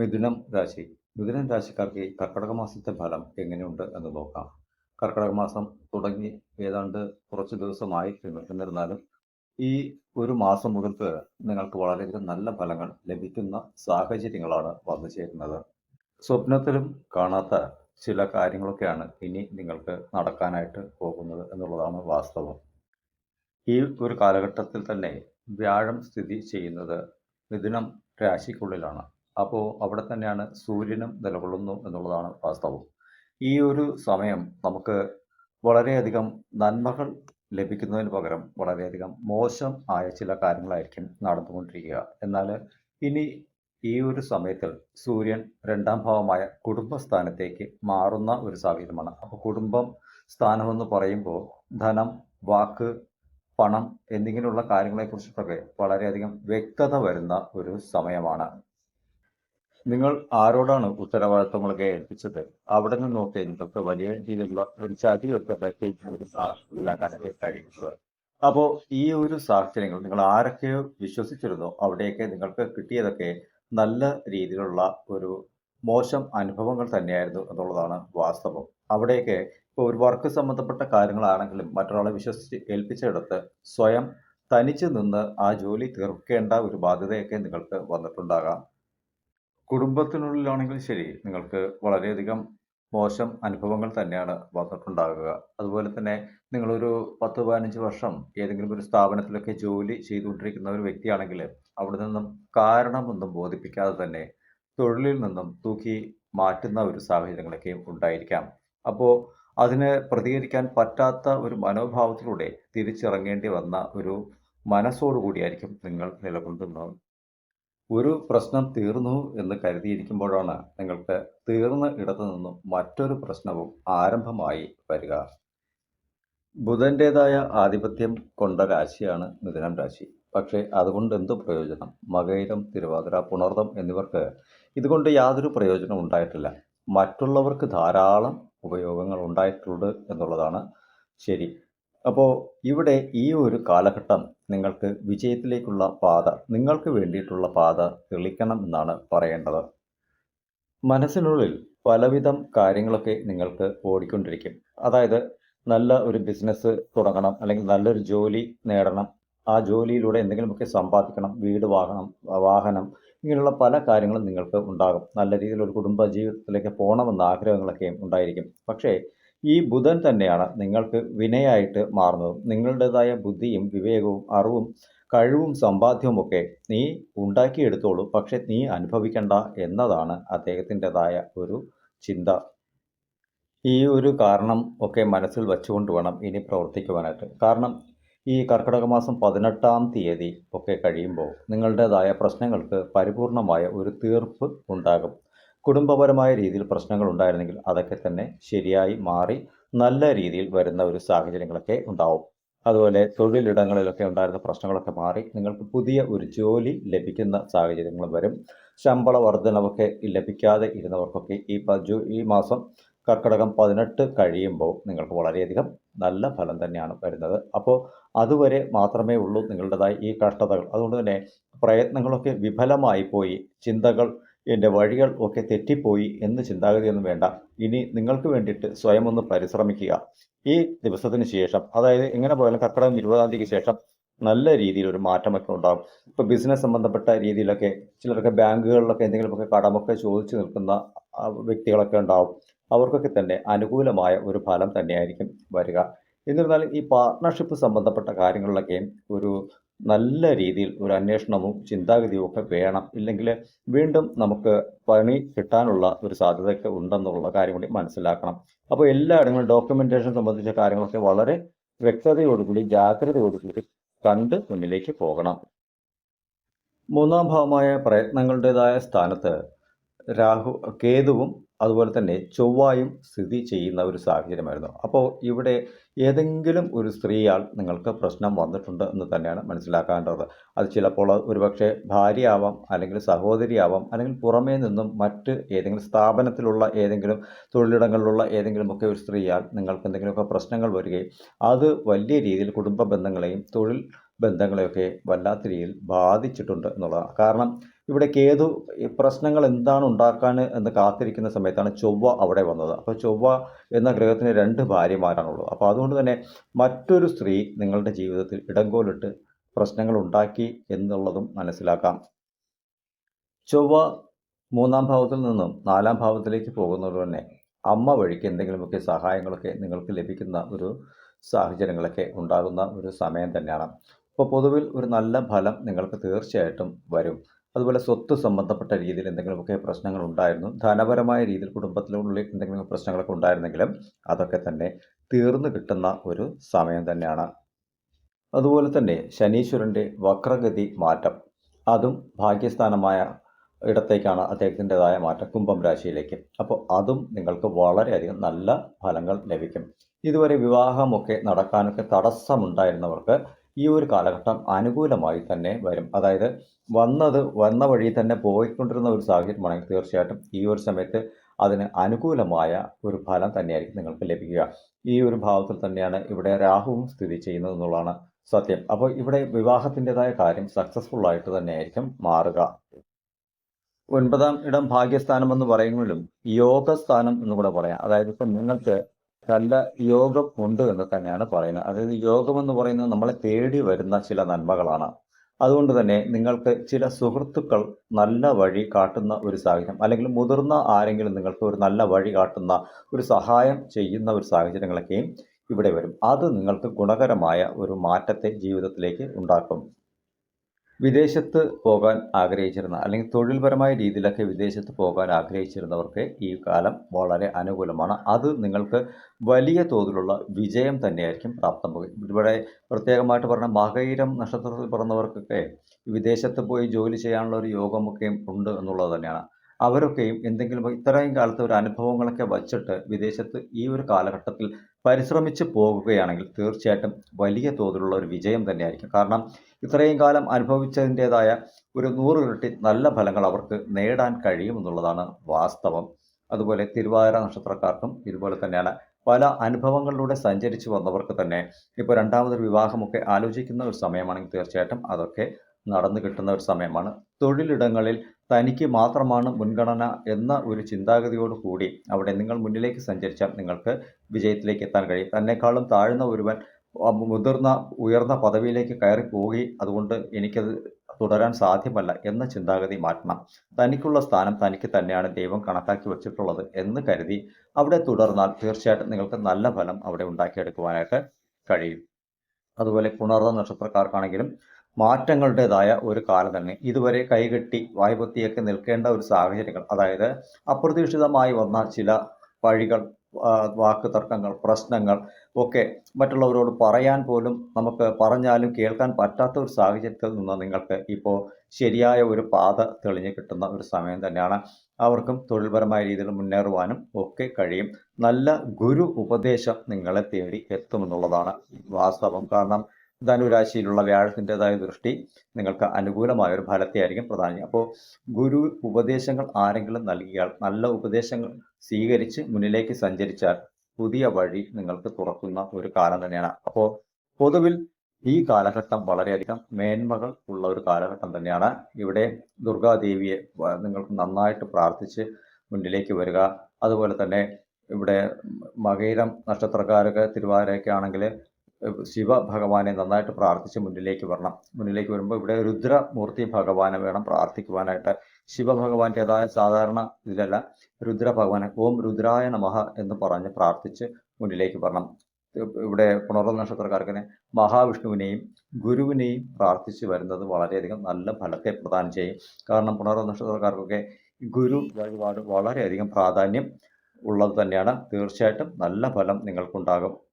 മിഥുനം രാശി. മിഥുനം രാശിക്കാർക്ക് കർക്കിടക മാസത്തെ ഫലം എങ്ങനെയുണ്ട് എന്ന് നോക്കാം. കർക്കിടക മാസം തുടങ്ങി ഏതാണ്ട് കുറച്ച് ദിവസമായി എന്നിരുന്നാലും ഈ ഒരു മാസം മുതൽക്ക് നിങ്ങൾക്ക് വളരെയധികം നല്ല ഫലങ്ങൾ ലഭിക്കുന്ന സാഹചര്യങ്ങളാണ് വന്നു ചേരുന്നത്. സ്വപ്നത്തിലും കാണാത്ത ചില കാര്യങ്ങളൊക്കെയാണ് ഇനി നിങ്ങൾക്ക് നടക്കാനായിട്ട് പോകുന്നത് എന്നുള്ളതാണ് വാസ്തവം. ഈ ഒരു കാലഘട്ടത്തിൽ തന്നെ വ്യാഴം സ്ഥിതി ചെയ്യുന്നത് മിഥുനം രാശിക്കുള്ളിലാണ്. അപ്പോൾ അവിടെ തന്നെയാണ് സൂര്യനും നിലകൊള്ളുന്നു എന്നുള്ളതാണ് വാസ്തവം. ഈ ഒരു സമയം നമുക്ക് വളരെയധികം നന്മകൾ ലഭിക്കുന്നതിന് പകരം വളരെയധികം മോശം ആയ ചില കാര്യങ്ങളായിരിക്കും നടന്നുകൊണ്ടിരിക്കുക. എന്നാൽ ഇനി ഈ ഒരു സമയത്തിൽ സൂര്യൻ രണ്ടാം ഭാവമായ കുടുംബസ്ഥാനത്തേക്ക് മാറുന്ന ഒരു സാഹചര്യമാണ്. അപ്പോൾ കുടുംബം സ്ഥാനമെന്ന് പറയുമ്പോൾ ധനം വാക്ക് പണം എന്നിങ്ങനെയുള്ള കാര്യങ്ങളെക്കുറിച്ചിട്ടൊക്കെ വളരെയധികം വ്യക്തത വരുന്ന ഒരു സമയമാണ്. നിങ്ങൾ ആരോടാണ് ഉത്തരവാദിത്തങ്ങളൊക്കെ ഏൽപ്പിച്ചത്? അവിടെ നിന്ന് നോക്കിയാൽ നിങ്ങൾക്ക് വലിയ രീതിയിലുള്ള ഒരു ചതിയൊക്കെ ഉണ്ടാക്കാനൊക്കെ കഴിയുന്നത്. അപ്പോൾ ഈ ഒരു സാഹചര്യങ്ങൾ നിങ്ങൾ ആരൊക്കെയോ വിശ്വസിച്ചിരുന്നോ? അവിടെയൊക്കെ നിങ്ങൾക്ക് കിട്ടിയതൊക്കെ നല്ല രീതിയിലുള്ള ഒരു മോശം അനുഭവങ്ങൾ തന്നെയായിരുന്നു എന്നുള്ളതാണ് വാസ്തവം. അവിടെയൊക്കെ ഇപ്പോൾ ഒരു വർക്ക് സംബന്ധപ്പെട്ട കാര്യങ്ങളാണെങ്കിലും മറ്റൊരാളെ വിശ്വസിച്ച് ഏൽപ്പിച്ചെടുത്ത് സ്വയം തനിച്ച് നിന്ന് ആ ജോലി തീർക്കേണ്ട ഒരു ബാധ്യതയൊക്കെ നിങ്ങൾക്ക് വന്നിട്ടുണ്ടാകാം. കുടുംബത്തിനുള്ളിലാണെങ്കിൽ ശരി നിങ്ങൾക്ക് വളരെയധികം മോശം അനുഭവങ്ങൾ തന്നെയാണ് വന്നിട്ടുണ്ടാകുക. അതുപോലെ തന്നെ നിങ്ങളൊരു പത്ത് പതിനഞ്ച് വർഷം ഏതെങ്കിലും ഒരു സ്ഥാപനത്തിലൊക്കെ ജോലി ചെയ്തുകൊണ്ടിരിക്കുന്ന ഒരു വ്യക്തിയാണെങ്കിൽ അവിടെ നിന്നും കാരണമൊന്നും ബോധിപ്പിക്കാതെ തന്നെ തൊഴിലിൽ നിന്നും തൂക്കി മാറ്റുന്ന ഒരു സാഹചര്യങ്ങളൊക്കെ ഉണ്ടായിരിക്കാം. അപ്പോൾ അതിന് പ്രതികരിക്കാൻ പറ്റാത്ത ഒരു മനോഭാവത്തിലൂടെ തിരിച്ചിറങ്ങേണ്ടി വന്ന ഒരു മനസ്സോടുകൂടിയായിരിക്കും നിങ്ങൾ നിലകൊള്ളുന്നത്. ഒരു പ്രശ്നം തീർന്നു എന്ന് കരുതിയിരിക്കുമ്പോഴാണ് നിങ്ങൾക്ക് തീർന്ന ഇടത്തു നിന്നും മറ്റൊരു പ്രശ്നവും ആരംഭമായി വരിക. ബുധന്റെതായ ആധിപത്യം കൊണ്ട രാശിയാണ് മിഥുനം രാശി. പക്ഷേ അതുകൊണ്ട് എന്ത് പ്രയോജനം? മകയിരം തിരുവാതിര പുണർദം എന്നിവർക്ക് ഇതുകൊണ്ട് യാതൊരു പ്രയോജനം ഉണ്ടായിട്ടില്ല. മറ്റുള്ളവർക്ക് ധാരാളം ഉപയോഗങ്ങൾ ഉണ്ടായിട്ടുണ്ട് എന്നുള്ളതാണ് ശരി. അപ്പോൾ ഇവിടെ ഈ ഒരു കാലഘട്ടം നിങ്ങൾക്ക് വിജയത്തിലേക്കുള്ള പാത നിങ്ങൾക്ക് വേണ്ടിയിട്ടുള്ള പാത തെളിക്കണം എന്നാണ് പറയേണ്ടത്. മനസ്സിനുള്ളിൽ പലവിധം കാര്യങ്ങളൊക്കെ നിങ്ങൾക്ക് ഓടിക്കൊണ്ടിരിക്കും. അതായത് നല്ല ഒരു ബിസിനസ് തുടങ്ങണം അല്ലെങ്കിൽ നല്ലൊരു ജോലി നേടണം. ആ ജോലിയിലൂടെ എന്തെങ്കിലുമൊക്കെ സമ്പാദിക്കണം വീട് വാങ്ങണം വാഹനം ഇങ്ങനെയുള്ള പല കാര്യങ്ങളും നിങ്ങൾക്ക് ഉണ്ടാകും. നല്ല രീതിയിൽ ഒരു കുടുംബ ജീവിതത്തിലേക്ക് പോകണമെന്ന ആഗ്രഹങ്ങളൊക്കെയും ഉണ്ടായിരിക്കും. പക്ഷേ ഈ ബുധൻ തന്നെയാണ് നിങ്ങൾക്ക് വിനയായിട്ട് മാറുന്നത്. നിങ്ങളുടേതായ ബുദ്ധിയും വിവേകവും അറിവും കഴിവും സമ്പാദ്യവുമൊക്കെ നീ ഉണ്ടാക്കിയെടുത്തോളൂ. പക്ഷെ നീ അനുഭവിക്കണ്ട എന്നതാണ് അദ്ദേഹത്തിന്റെതായ ഒരു ചിന്ത. ഈ ഒരു കാരണം ഒക്കെ മനസ്സിൽ വെച്ചുകൊണ്ട് വേണം ഇനി പ്രവർത്തിക്കുവാനായിട്ട്. കാരണം ഈ കർക്കിടക മാസം പതിനെട്ടാം തീയതി ഒക്കെ കഴിയുമ്പോൾ നിങ്ങളുടേതായ പ്രശ്നങ്ങൾക്ക് പരിപൂർണമായ ഒരു തീർപ്പ് ഉണ്ടാകും. കുടുംബപരമായ രീതിയിൽ പ്രശ്നങ്ങൾ ഉണ്ടായിരുന്നെങ്കിൽ അതൊക്കെ തന്നെ ശരിയായി മാറി നല്ല രീതിയിൽ വരുന്ന ഒരു സാഹചര്യങ്ങളൊക്കെ ഉണ്ടാവും. അതുപോലെ തൊഴിലിടങ്ങളിലൊക്കെ ഉണ്ടായിരുന്ന പ്രശ്നങ്ങളൊക്കെ മാറി നിങ്ങൾക്ക് പുതിയ ഒരു ജോലി ലഭിക്കുന്ന സാഹചര്യങ്ങളും വരും. ശമ്പള വർധനവൊക്കെ ലഭിക്കാതെ ഇരുന്നവർക്കൊക്കെ ഈ ഈ മാസം കർക്കിടകം പതിനെട്ട് കഴിയുമ്പോൾ നിങ്ങൾക്ക് വളരെയധികം നല്ല ഫലം തന്നെയാണ് വരുന്നത്. അപ്പോൾ അതുവരെ മാത്രമേ ഉള്ളൂ നിങ്ങളുടേതായ ഈ കഷ്ടതകൾ. അതുകൊണ്ട് തന്നെ പ്രയത്നങ്ങളൊക്കെ വിഫലമായി പോയി ചിന്തകൾ എന്റെ വഴികൾ ഒക്കെ തെറ്റിപ്പോയി എന്ന് ചിന്താഗതിയൊന്നും വേണ്ട. ഇനി നിങ്ങൾക്ക് വേണ്ടിയിട്ട് സ്വയം ഒന്ന് പരിശ്രമിക്കുക. ഈ ദിവസത്തിന് ശേഷം അതായത് എങ്ങനെ പോയാലും കർക്കിടകം ഇരുപതാം തീയതിക്ക് ശേഷം നല്ല രീതിയിൽ ഒരു മാറ്റമൊക്കെ ഉണ്ടാകും ഇപ്പോൾ ബിസിനസ് സംബന്ധപ്പെട്ട രീതിയിലൊക്കെ ചിലരൊക്കെ ബാങ്കുകളിലൊക്കെ എന്തെങ്കിലുമൊക്കെ കടമൊക്കെ ചോദിച്ചു നിൽക്കുന്ന വ്യക്തികളൊക്കെ ഉണ്ടാവും. അവർക്കൊക്കെ തന്നെ അനുകൂലമായ ഒരു ഫലം തന്നെയായിരിക്കും വരിക. എന്നിരുന്നാലും ഈ പാർട്ട്ണർഷിപ്പ് സംബന്ധപ്പെട്ട കാര്യങ്ങളിലൊക്കെയും ഒരു നല്ല രീതിയിൽ ഒരു അന്വേഷണവും ചിന്താഗതിയും ഒക്കെ വേണം. ഇല്ലെങ്കിൽ വീണ്ടും നമുക്ക് പണി കിട്ടാനുള്ള ഒരു സാധ്യതയൊക്കെ ഉണ്ടെന്നുള്ള കാര്യം കൂടി മനസ്സിലാക്കണം. അപ്പോൾ എല്ലായിടങ്ങളും ഡോക്യുമെന്റേഷൻ സംബന്ധിച്ച കാര്യങ്ങളൊക്കെ വളരെ വ്യക്തതയോടുകൂടി ജാഗ്രതയോടുകൂടി കണ്ട് മുന്നിലേക്ക് പോകണം. മൂന്നാം ഭാഗമായ പ്രയത്നങ്ങളുടേതായ സ്ഥാനത്ത് രാഹു കേതുവും അതുപോലെ തന്നെ ചൊവ്വായും സ്ഥിതി ചെയ്യുന്ന ഒരു സാഹചര്യമായിരുന്നു. അപ്പോൾ ഇവിടെ ഏതെങ്കിലും ഒരു സ്ത്രീയാൾ നിങ്ങൾക്ക് പ്രശ്നം വന്നിട്ടുണ്ട് എന്ന് തന്നെയാണ് മനസ്സിലാക്കേണ്ടത് അത് ചിലപ്പോൾ ഒരുപക്ഷെ ഭാര്യയാവാം അല്ലെങ്കിൽ സഹോദരിയാവാം അല്ലെങ്കിൽ പുറമേ നിന്നും മറ്റ് ഏതെങ്കിലും സ്ഥാപനത്തിലുള്ള ഏതെങ്കിലും തൊഴിലിടങ്ങളിലുള്ള ഏതെങ്കിലുമൊക്കെ ഒരു സ്ത്രീയാൽ നിങ്ങൾക്ക് എന്തെങ്കിലുമൊക്കെ പ്രശ്നങ്ങൾ വരികയും അത് വലിയ രീതിയിൽ കുടുംബ ബന്ധങ്ങളെയും തൊഴിൽ ബന്ധങ്ങളെയൊക്കെ വല്ലാത്ത രീതിയിൽ ബാധിച്ചിട്ടുണ്ട് എന്നുള്ളതാണ്. കാരണം ഇവിടെ കേതു പ്രശ്നങ്ങൾ എന്താണ് ഉണ്ടാക്കാൻ എന്ന് കാത്തിരിക്കുന്ന സമയത്താണ് ചൊവ്വ അവിടെ വന്നത്. അപ്പോൾ ചൊവ്വ എന്ന ഗ്രഹത്തിന് രണ്ട് ഭാര്യമാരാണുള്ളത്. അപ്പോൾ അതുകൊണ്ട് തന്നെ മറ്റൊരു സ്ത്രീ നിങ്ങളുടെ ജീവിതത്തിൽ ഇടങ്കോലിട്ട് പ്രശ്നങ്ങൾ ഉണ്ടാക്കി എന്നുള്ളതും മനസ്സിലാക്കാം. ചൊവ്വ മൂന്നാം ഭാവത്തിൽ നിന്നും നാലാം ഭാവത്തിലേക്ക് പോകുന്നത് തന്നെ അമ്മ വഴിക്ക് എന്തെങ്കിലുമൊക്കെ സഹായങ്ങളൊക്കെ നിങ്ങൾക്ക് ലഭിക്കുന്ന ഒരു സാഹചര്യങ്ങളൊക്കെ ഉണ്ടാകുന്ന ഒരു സമയം തന്നെയാണ്. അപ്പോൾ പൊതുവിൽ ഒരു നല്ല ഫലം നിങ്ങൾക്ക് തീർച്ചയായിട്ടും വരും. അതുപോലെ സ്വത്ത് സംബന്ധപ്പെട്ട രീതിയിൽ എന്തെങ്കിലുമൊക്കെ പ്രശ്നങ്ങൾ ഉണ്ടായിരുന്നു ധനപരമായ രീതിയിൽ കുടുംബത്തിനുള്ളിൽ എന്തെങ്കിലും പ്രശ്നങ്ങളൊക്കെ ഉണ്ടായിരുന്നെങ്കിലും അതൊക്കെ തന്നെ തീർന്നു കിട്ടുന്ന ഒരു സമയം തന്നെയാണ്. അതുപോലെ തന്നെ ശനീശ്വരന്റെ വക്രഗതി മാറ്റം അതും ഭാഗ്യസ്ഥാനമായ ഇടത്തേക്കാണ് അദ്ദേഹത്തിന്റെതായ മാറ്റം കുംഭം രാശിയിലേക്ക്. അപ്പോൾ അതും നിങ്ങൾക്ക് വളരെയധികം നല്ല ഫലങ്ങൾ ലഭിക്കും. ഇതുവരെ വിവാഹമൊക്കെ നടക്കാനൊക്കെ തടസ്സമുണ്ടായിരുന്നവർക്ക് ഈ ഒരു കാലഘട്ടം അനുകൂലമായി തന്നെ വരും. അതായത് വന്നത് വന്ന വഴി തന്നെ പോയിക്കൊണ്ടിരുന്ന ഒരു സാഹചര്യമാണെങ്കിൽ തീർച്ചയായിട്ടും ഈ ഒരു സമയത്ത് അതിന് അനുകൂലമായ ഒരു ഫലം തന്നെയായിരിക്കും നിങ്ങൾക്ക് ലഭിക്കുക. ഈ ഒരു ഭാവത്തിൽ തന്നെയാണ് ഇവിടെ രാഹുവും സ്ഥിതി ചെയ്യുന്നത് എന്നുള്ളതാണ് സത്യം. അപ്പോൾ ഇവിടെ വിവാഹത്തിന്റെതായ കാര്യം സക്സസ്ഫുൾ ആയിട്ട് തന്നെയായിരിക്കും മാറുക. ഒൻപതാം ഇടം ഭാഗ്യസ്ഥാനം എന്ന് പറയുമ്പോഴും യോഗസ്ഥാനം എന്ന് കൂടെ പറയാം. അതായത് ഇപ്പം നിങ്ങൾക്ക് നല്ല യോഗം ഉണ്ട് എന്ന് തന്നെയാണ് പറയുന്നത്. അതായത് യോഗം എന്ന് പറയുന്നത് നമ്മളെ തേടി വരുന്ന ചില നന്മകളാണ്. അതുകൊണ്ട് തന്നെ നിങ്ങൾക്ക് ചില സുഹൃത്തുക്കൾ നല്ല വഴി കാട്ടുന്ന ഒരു സാഹചര്യം അല്ലെങ്കിൽ മുതിർന്ന ആരെങ്കിലും നിങ്ങൾക്ക് ഒരു നല്ല വഴി കാട്ടുന്ന ഒരു സഹായം ചെയ്യുന്ന ഒരു സാഹചര്യങ്ങളൊക്കെയും ഇവിടെ വരും. അത് നിങ്ങൾക്ക് ഗുണകരമായ ഒരു മാറ്റത്തെ ജീവിതത്തിലേക്ക് ഉണ്ടാക്കും. വിദേശത്ത് പോകാൻ ആഗ്രഹിച്ചിരുന്ന അല്ലെങ്കിൽ തൊഴിൽപരമായ രീതിയിലൊക്കെ വിദേശത്ത് പോകാൻ ആഗ്രഹിച്ചിരുന്നവർക്ക് ഈ കാലം വളരെ അനുകൂലമാണ്. അത് നിങ്ങൾക്ക് വലിയ തോതിലുള്ള വിജയം തന്നെയായിരിക്കും പ്രാപ്തമാകും ഇവിടെ പ്രത്യേകമായിട്ട് പറഞ്ഞ മകയിരം നക്ഷത്രത്തിൽ പിറന്നവർക്കൊക്കെ വിദേശത്ത് പോയി ജോലി ചെയ്യാനുള്ള ഒരു യോഗമൊക്കെ ഉണ്ട് എന്നുള്ളത് തന്നെയാണ്. അവരൊക്കെയും എന്തെങ്കിലും ഇത്രയും കാലത്തെ ഒരു അനുഭവങ്ങളൊക്കെ വച്ചിട്ട് വിദേശത്ത് ഈ ഒരു കാലഘട്ടത്തിൽ പരിശ്രമിച്ച് പോകുകയാണെങ്കിൽ തീർച്ചയായിട്ടും വലിയ തോതിലുള്ള ഒരു വിജയം തന്നെയായിരിക്കും. കാരണം ഇത്രയും കാലം അനുഭവിച്ചതിന്റെതായ ഒരു നൂറ് ഇരട്ടി നല്ല ഫലങ്ങൾ അവർക്ക് നേടാൻ കഴിയുമെന്നുള്ളതാണ് വാസ്തവം. അതുപോലെ തിരുവാതിര നക്ഷത്രക്കാർക്കും ഇതുപോലെ തന്നെയാണ് പല അനുഭവങ്ങളിലൂടെ സഞ്ചരിച്ചു വന്നവർക്ക് തന്നെ ഇപ്പോൾ രണ്ടാമതൊരു വിവാഹമൊക്കെ ആലോചിക്കുന്ന ഒരു സമയമാണെങ്കിൽ തീർച്ചയായിട്ടും അതൊക്കെ നടന്നു കിട്ടുന്ന ഒരു സമയമാണ്. തൊഴിലിടങ്ങളിൽ തനിക്ക് മാത്രമാണ് മുൻഗണന എന്ന ഒരു ചിന്താഗതിയോട് കൂടി അവിടെ നിങ്ങൾ മുന്നിലേക്ക് സഞ്ചരിച്ചാൽ നിങ്ങൾക്ക് വിജയത്തിലേക്ക് എത്താൻ കഴിയും. തന്നെക്കാളും താഴ്ന്ന ഒരുവൻ മുതിർന്ന ഉയർന്ന പദവിയിലേക്ക് കയറി അതുകൊണ്ട് എനിക്കത് തുടരാൻ സാധ്യമല്ല എന്ന ചിന്താഗതി മാറ്റണം. തനിക്കുള്ള സ്ഥാനം തനിക്ക് തന്നെയാണ് ദൈവം കണക്കാക്കി വെച്ചിട്ടുള്ളത് എന്ന് കരുതി അവിടെ തുടർന്നാൽ തീർച്ചയായിട്ടും നിങ്ങൾക്ക് നല്ല ഫലം അവിടെ ഉണ്ടാക്കിയെടുക്കുവാനായിട്ട് കഴിയും. അതുപോലെ പുണർന്ന നക്ഷത്രക്കാർക്കാണെങ്കിലും മാറ്റങ്ങളുടേതായ ഒരു കാലം തന്നെ. ഇതുവരെ കൈകെട്ടി വായ്പൊത്തിയൊക്കെ നിൽക്കേണ്ട ഒരു സാഹചര്യങ്ങൾ. അതായത് അപ്രതീക്ഷിതമായി വന്ന ചില വഴികൾ വാക്ക് തർക്കങ്ങൾ പ്രശ്നങ്ങൾ ഒക്കെ മറ്റുള്ളവരോട് പറയാൻ പോലും നമുക്ക് പറഞ്ഞാലും കേൾക്കാൻ പറ്റാത്ത ഒരു സാഹചര്യത്തിൽ നിന്ന് നിങ്ങൾക്ക് ഇപ്പോൾ ശരിയായ ഒരു പാത തെളിഞ്ഞു കിട്ടുന്ന ഒരു സമയം തന്നെയാണ്. അവർക്കും തൊഴിൽപരമായ രീതിയിൽ മുന്നേറുവാനും ഒക്കെ കഴിയും. നല്ല ഗുരു ഉപദേശം നിങ്ങളെ തേടി എത്തുമെന്നുള്ളതാണ് വാസ്തവം. കാരണം ധനുരാശിയിലുള്ള വ്യാഴത്തിന്റെതായ ദൃഷ്ടി നിങ്ങൾക്ക് അനുകൂലമായ ഒരു ഫലത്തെയായിരിക്കും പ്രധാനം. അപ്പോൾ ഗുരു ഉപദേശങ്ങൾ ആരെങ്കിലും നൽകിയാൽ നല്ല ഉപദേശങ്ങൾ സ്വീകരിച്ച് മുന്നിലേക്ക് സഞ്ചരിച്ചാൽ പുതിയ വഴി നിങ്ങൾക്ക് തുറക്കുന്ന ഒരു കാലം തന്നെയാണ്. അപ്പോൾ പൊതുവിൽ ഈ കാലഘട്ടം വളരെയധികം മേന്മകൾ ഉള്ള ഒരു കാലഘട്ടം തന്നെയാണ്. ഇവിടെ ദുർഗാദേവിയെ നിങ്ങൾക്ക് നന്നായിട്ട് പ്രാർത്ഥിച്ച് മുന്നിലേക്ക് വരിക. അതുപോലെ തന്നെ ഇവിടെ മകയിരം നക്ഷത്രക്കാരൊക്കെ തിരുവാതിരയൊക്കെ ആണെങ്കിൽ ശിവ ഭഗവാനെ നന്നായിട്ട് പ്രാർത്ഥിച്ച് മുന്നിലേക്ക് വരണം. മുന്നിലേക്ക് വരുമ്പോൾ ഇവിടെ രുദ്രമൂർത്തി ഭഗവാനെ വേണം പ്രാർത്ഥിക്കുവാനായിട്ട്. ശിവഭഗവാന്റേതായ സാധാരണ ഇതിലല്ല രുദ്ര ഭഗവാനെ ഓം രുദ്രായ നമഹ എന്ന് പറഞ്ഞ് പ്രാർത്ഥിച്ച് മുന്നിലേക്ക് വരണം. ഇവിടെ പുണർന്ന നക്ഷത്രക്കാർക്കിനെ മഹാവിഷ്ണുവിനെയും ഗുരുവിനെയും പ്രാർത്ഥിച്ച് വരുന്നത് വളരെയധികം നല്ല ഫലത്തെ പ്രദാനം ചെയ്യും. കാരണം പുണർന്ന നക്ഷത്രക്കാർക്കൊക്കെ ഗുരു വഴിപാട് വളരെയധികം പ്രാധാന്യം ഉള്ളത് തന്നെയാണ്. തീർച്ചയായിട്ടും നല്ല ഫലം നിങ്ങൾക്കുണ്ടാകും.